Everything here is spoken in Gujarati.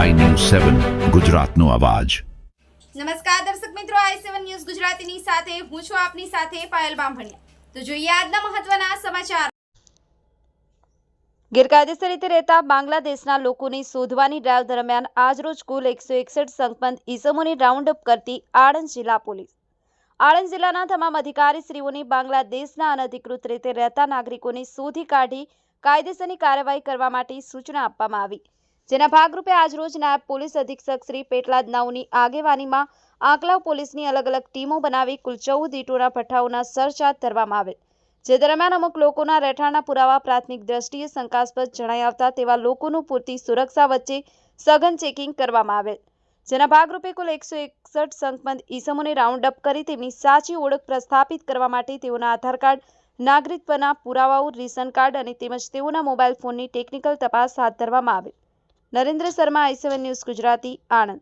સેવન ગુજરાતનો અવાજ. નમસ્કાર દર્શક મિત્રો આઈ સેવન ન્યૂઝ ગુજરાતીની સાથે હું છું આપની સાથે પાયલ બામભણિયા. તો જોઈએ આજના મહત્વના સમાચાર. ગેરકાયદેસર રીતે રહેતા બાંગ્લાદેશના લોકોની શોધવાની ડ્રાઈવ દરમિયાન આજરોજ કુલ એકસો એકસઠ સંકમંદ ઈસમોની રાઉન્ડ અપ કરતી આણંદ જિલ્લા પોલીસ. આણંદ જિલ્લાના તમામ અધિકારીશ્રીઓની બાંગ્લાદેશના અનધિકૃત રીતે રહેતા નાગરિકોને શોધી કાઢી કાયદેસરની કાર્યવાહી કરવા માટે સૂચના આપવામાં આવી. જેના ભાગરૂપે આજરોજ નાયબ પોલીસ અધિક્ષક શ્રી પેટલાદ નાઉની આગેવાનીમાં આંકલાવ પોલીસની અલગ અલગ ટીમો બનાવી કુલ ચૌદ ઈટોના ભઠ્ઠાઓના સર્ચ ધરવામાં આવેલ. જે દરમિયાન અમુક લોકોના રહેઠાણના પુરાવા પ્રાથમિક દ્રષ્ટિએ શંકાસ્પદ જણાઈ આવતા તેવા લોકોનું પૂરતી સુરક્ષા વચ્ચે સઘન ચેકિંગ કરવામાં આવેલ. જેના ભાગરૂપે કુલ એકસો એકસઠ સંકમંદ ઈસમોને રાઉન્ડ અપ કરી તેમની સાચી ઓળખ પ્રસ્થાપિત કરવા માટે તેઓના આધાર કાર્ડ નાગરિકત્વના પુરાવાઓ, રેશન કાર્ડ અને તેમજ તેઓના મોબાઈલ ફોનની ટેકનિકલ તપાસ હાથ ધરવામાં આવેલ. Narendra Sharma I news Gujarati Anand.